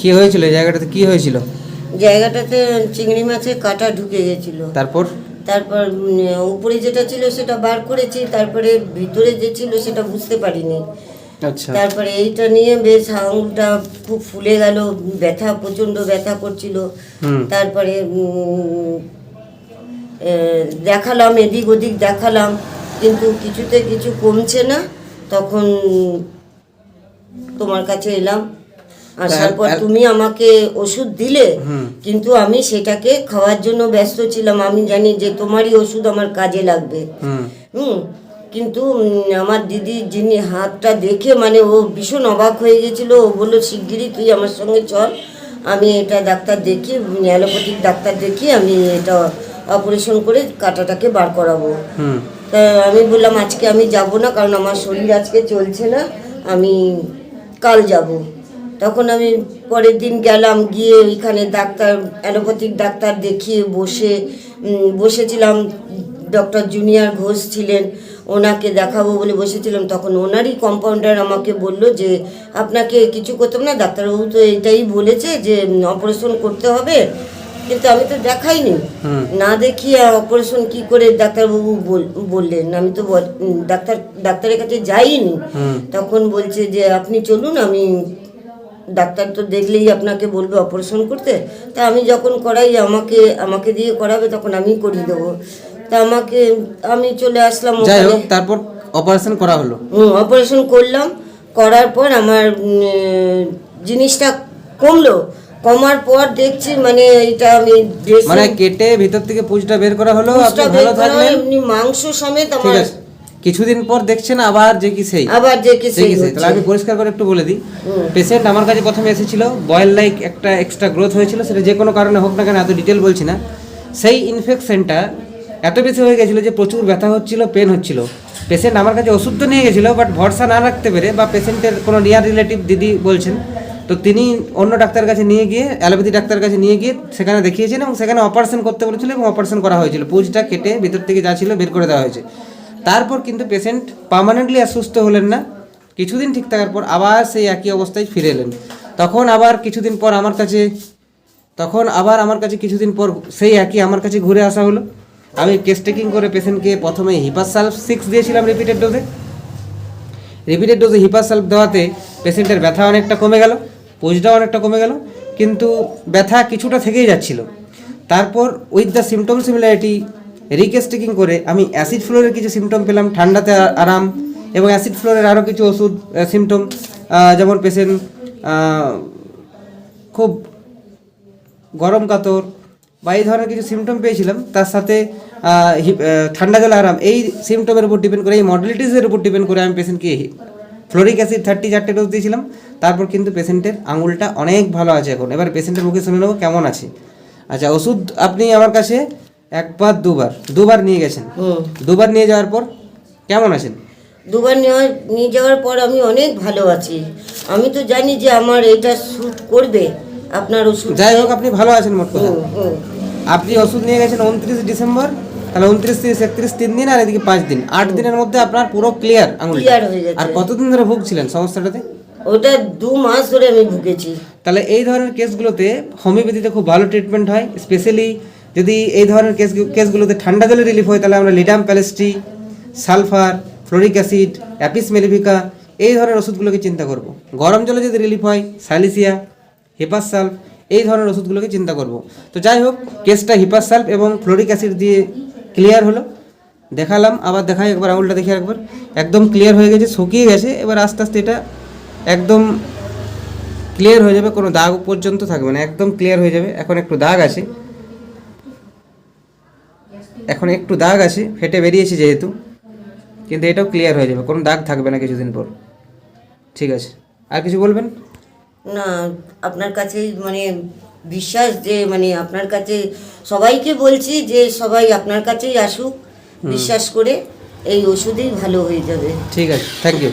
কি হয়েছিল? এই জায়গাটাতে কি হয়েছিল? জায়গাটাতে চিংড়ি মাছের কাঁটা ঢুকে গেছিল। তারপর? তারপর উপরে যেটা ছিল সেটা বার করেছি তারপরে ভিতরে যে ছিল সেটা বুঝতে পারিনি। আচ্ছা। তারপরে এইটা নিয়ে বেশ আঙুলটা খুব ফুলে গেল ব্যথা প্রচণ্ড ব্যথা করছিল। তারপরে দেখালাম এদিক ওদিক দেখালাম কিন্তু কিছুতে কিছু কমছে না। তখন তোমার কাছে এলাম। আসার পর তুমি আমাকে ওষুধ দিলে কিন্তু আমি সেটাকে খাওয়ার জন্য ব্যস্ত ছিলাম। আমি জানি যে তোমারই ওষুধ আমার কাজে লাগবে। হুম। কিন্তু আমার দিদি যিনি হাতটা দেখে মানে ও ভীষণ অবাক হয়ে গেছিল। ও বলল শিগগিরই তুই আমার সঙ্গে চল। আমি এটা ডাক্তার দেখি অ্যালোপ্যাথিক ডাক্তার দেখি আমি এটা অপারেশন করে কাটাটাকে বার করাবো। তা আমি বললাম আজকে আমি যাব না কারণ আমার শরীর আজকে চলছে না। আমি কাল যাব। তখন আমি পরের দিন গেলাম গিয়ে ওইখানে ডাক্তার অ্যালোপ্যাথিক ডাক্তার দেখিয়ে বসে বসেছিলাম। ডক্টর জুনিয়র ঘোষ ছিলেন ওনাকে দেখাবো বলে বসেছিলাম। তখন ওনারই কম্পাউন্ডার আমাকে বলল যে আপনাকে কিছু করতাম না ডাক্তারবাবু তো এটাই বলেছে যে অপারেশন করতে হবে। কিন্তু আমি তো দেখাইনি। না দেখিয়ে অপারেশন কি করে ডাক্তারবাবু বল- বললেন। আমি তো ডাক্তার ডাক্তারের কাছে যাইনি। তখন বলছে যে আপনি চলুন আমি ডাক্তার তো দেখলেই আপনাকে বলবে অপারেশন করতে। তা আমি যখন করাই আমাকে আমাকে দিয়ে করাবে তখন আমি করিয়ে দেবো। তা আমাকে আমি চলে আসলাম যাই হোক তারপর অপারেশন করা হলো। অপারেশন করলাম। করার পর আমার জিনিসটা কমলো। কমার পর দেখছি মানে এটা আমি মানে কেটে ভিতর থেকে পুজটা বের করা হলো আপনি ভালো থাকলেন। এমনি মাংস সমেত আমার কিছুদিন পর দেখছেন আবার যে কি সেই। আবার যে কি সেই তাহলে আমি পরিষ্কার করে একটু বলে দিই। পেশেন্ট আমার কাছে প্রথমে এসেছিল বয়েল লাইক একটা এক্সট্রা গ্রোথ হয়েছিল সেটা যে কোনো কারণে হোক না কেন এত ডিটেল বলছি না। সেই ইনফেকশনটা এত বেশি হয়ে গেছিল যে প্রচুর ব্যথা হচ্ছিল পেন হচ্ছিল। পেশেন্ট আমার কাছে ওষুধ তো নিয়ে গেছিল বাট ভরসা না রাখতে পেরে বা পেশেন্টের কোনো নিয়ার রিলেটিভ দিদি বলছেন তো তিনি অন্য ডাক্তারের কাছে নিয়ে গিয়ে অ্যালোপ্যাথি ডাক্তার কাছে নিয়ে গিয়ে সেখানে দেখিয়েছেন এবং সেখানে অপারেশন করতে বলেছিল এবং অপারেশন করা হয়েছিল। পুজটা কেটে ভিতর থেকে যা ছিল বের করে দেওয়া হয়েছে। তারপর কিন্তু পেশেন্ট পার্মানেন্টলি আর সুস্থ হলেন না। কিছুদিন ঠিক থাকার পর আবার সেই একই অবস্থায় ফিরে এলেন। তখন আবার কিছুদিন পর আমার কাছে, তখন আবার আমার কাছে কিছুদিন পর সেই একই আমার কাছে ঘুরে আসা হলো। আমি কেস টেকিং করে পেশেন্টকে প্রথমে হিপাসালফ সিক্স দিয়েছিলাম রিপিটেড ডোজে রিপিটেড ডোজে হিপাসালফ দেওয়াতে পেশেন্টের ব্যথা অনেকটা কমে গেল, পোজটাও অনেকটা কমে গেল, কিন্তু ব্যথা কিছুটা থেকেই যাচ্ছিল। তারপর with the symptom similarity recase taking করে, আমি অ্যাসিড ফ্লোরের কিছু সিমটম পেলাম, ঠান্ডাতে আরাম, এবং অ্যাসিড ফ্লোরের আরও কিছু ওষুধ সিমটম যেমন পেশেন্ট খুব গরম কাতর বা এই ধরনের কিছু সিমটম পেয়েছিলাম, তার সাথে ঠান্ডা জলে আরাম, এই সিমটমের উপর ডিপেন্ড করে, এই মডেলিটিসের উপর ডিপেন্ড করে আমি পেশেন্টকে ফ্লোরিক অ্যাসিড থার্টি চারটে ডোজ দিয়েছিলাম, তারপর কিন্তু পেশেন্টের আঙুলটা অনেক ভালো আছে এখন। এবার পেশেন্টের মুখে শুনে নেব কেমন আছে? আচ্ছা ওষুধ আপনি আমার কাছে একবার দুবার। দুবার নিয়ে গেছেন? দুবার নিয়ে যাওয়ার পর কেমন আছেন? দুবার নেওয়া নিয়ে যাওয়ার পর আমি অনেক ভালো আছি। আমি তো জানি যে আমার এটা শ্যুট করবে আপনার ওষুধ। যাই হোক আপনি ভালো আছেন মোট কথা। আপনি ওষুধ নিয়ে গেছেন উনত্রিশ ডিসেম্বর তাহলে উনত্রিশ তিরিশ একত্রিশ তিন দিন আর এদিকে পাঁচ দিন। আট দিনের মধ্যে আপনার পুরো ক্লিয়ার আঙুল হয়ে। আর কতদিন ধরে ভুগছিলেন সমস্যাটাতে? ওটা দু মাস ধরে আমি ভুগেছি। তাহলে এই ধরনের কেসগুলোতে হোমিওপ্যাথিতে খুব ভালো ট্রিটমেন্ট হয় স্পেশালি যদি এই ধরনের কেস কেসগুলোতে ঠান্ডা জলে রিলিফ হয়, তাহলে আমরা ledum palustre sulphur, fluoric acid, apis mellifica এই ধরনের ওষুধগুলোকে চিন্তা করব। গরম জলে যদি রিলিফ হয় সালিসিয়া হিপাস সালফ, এই ধরনের ওষুধগুলোকে চিন্তা করব। তো যাই হোক, কেসটা হিপাস সালফ এবং ফ্লোরিক অ্যাসিড দিয়ে ক্লিয়ার হলো। দেখালাম, আবার দেখাই, একবার আঙুলটা দেখে একবার একদম ক্লিয়ার হয়ে গেছে, শুকিয়ে গেছে। এবার আস্তে আস্তে এটা একদম ক্লিয়ার হয়ে যাবে, কোনো দাগ পর্যন্ত থাকবে না। একদম ক্লিয়ার হয়ে যাবে। এখন একটু দাগ আছে। এখন একটু দাগ আছে ফেটে বেরিয়েছে যেহেতু কিন্তু এটাও ক্লিয়ার হয়ে যাবে কোনো দাগ থাকবে না কিছুদিন পর। ঠিক আছে। আর কিছু বলবেন? না আপনার কাছে মানে বিশ্বাস যে মানে আপনার কাছে সবাইকে বলছি যে সবাই আপনার কাছেই আসুক বিশ্বাস করে এই ওষুধেই ভালো হয়ে যাবে। ঠিক আছে থ্যাংক ইউ